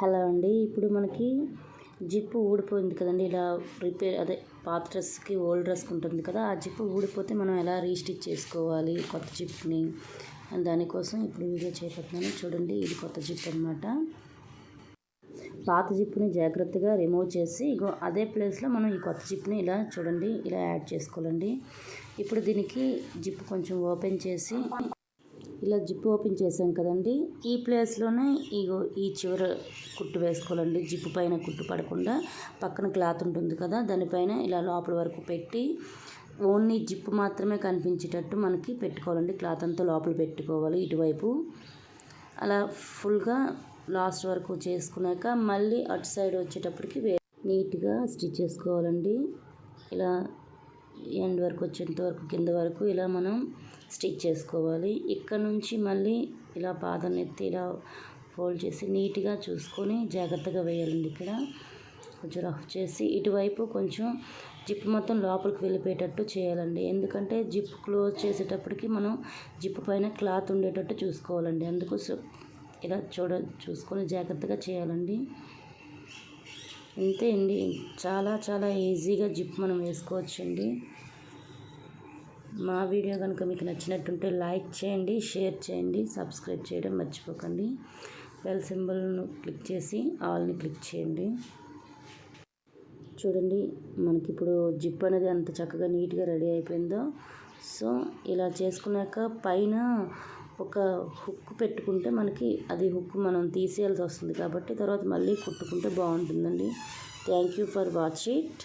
Hello అండి. ఇప్పుడు మనకి జిప్పు ఊడిపోయింది కదండి. ఇలా రిపేర్ అదే పాత డ్రెస్కి ఓల్డ్ డ్రెస్కి ఉంటుంది కదా ఆ జిప్పు ఊడిపోతే మనం ఎలా రీస్టిచ్ చేసుకోవాలి కొత్త జిప్ని దానికోసం ఇప్పుడు వీడియో చేపడుతున్నాను చూడండి ఇది కొత్త జిప్ అనమాట పాత జిప్పుని జాగ్రత్తగా రిమూవ్ చేసి ఇగో అదే ప్లేస్లో మనం ఈ కొత్త జిప్ని ఇలా చూడండి ఇలా యాడ్ చేసుకోవాలండి. ఇప్పుడు దీనికి జిప్ కొంచెం ఓపెన్ చేసి ఇలా జిప్ ఓపెన్ చేసాం కదండి. ఈ ప్లేస్లోనే ఇగో ఈ చివర కుట్టు వేసుకోవాలండి. జిప్పు పైన కుట్టు పడకుండా పక్కన క్లాత్ ఉంటుంది కదా దానిపైన ఇలా లోపల వరకు పెట్టి ఓన్లీ జిప్పు మాత్రమే కనిపించేటట్టు మనకి పెట్టుకోవాలండి. క్లాత్ అంతా లోపల పెట్టుకోవాలి ఇటువైపు. అలా ఫుల్గా లాస్ట్ వరకు చేసుకున్నాక మళ్ళీ అటు సైడ్ వచ్చేటప్పటికి వే నీట్గా స్టిచ్ చేసుకోవాలండి. ఇలా ఎండ్ వరకు వచ్చేంత వరకు కింద వరకు ఇలా మనం స్టిచ్ చేసుకోవాలి. ఇక్కడ నుంచి మళ్ళీ ఇలా పాదం ఎత్తి ఇలా ఫోల్డ్ చేసి నీట్గా చూసుకొని జాగ్రత్తగా వేయాలండి ఇక్కడ. కొంచెం రఫ్ చేసి ఇటువైపు కొంచెం జిప్ మొత్తం లోపలికి వెళ్ళిపోయేటట్టు చేయాలండి. ఎందుకంటే జిప్ క్లోజ్ చేసేటప్పటికి మనం జిప్ పైన క్లాత్ ఉండేటట్టు చూసుకోవాలండి. అందుకు ఇలా చూడ చూసుకొని జాగ్రత్తగా చేయాలండి. అంతే అండి. చాలా చాలా ఈజీగా జిప్ మనం వేసుకోవచ్చండి. మా వీడియో కనుక మీకు నచ్చినట్టుంటే లైక్ చేయండి షేర్ చేయండి సబ్స్క్రైబ్ చేయడం మర్చిపోకండి. బెల్ సింబల్ను క్లిక్ చేసి ఆల్ని క్లిక్ చేయండి. చూడండి మనకి ఇప్పుడు జిప్ అనేది అంత చక్కగా నీట్గా రెడీ అయిపోయిందో. సో ఇలా చేసుకున్నాక పైన ఒక హుక్ పెట్టుకుంటే మనకి అది హుక్ మనం తీసేయాల్సి వస్తుంది కాబట్టి తర్వాత మళ్ళీ కుట్టుకుంటే బాగుంటుందండి. Thank you for watch it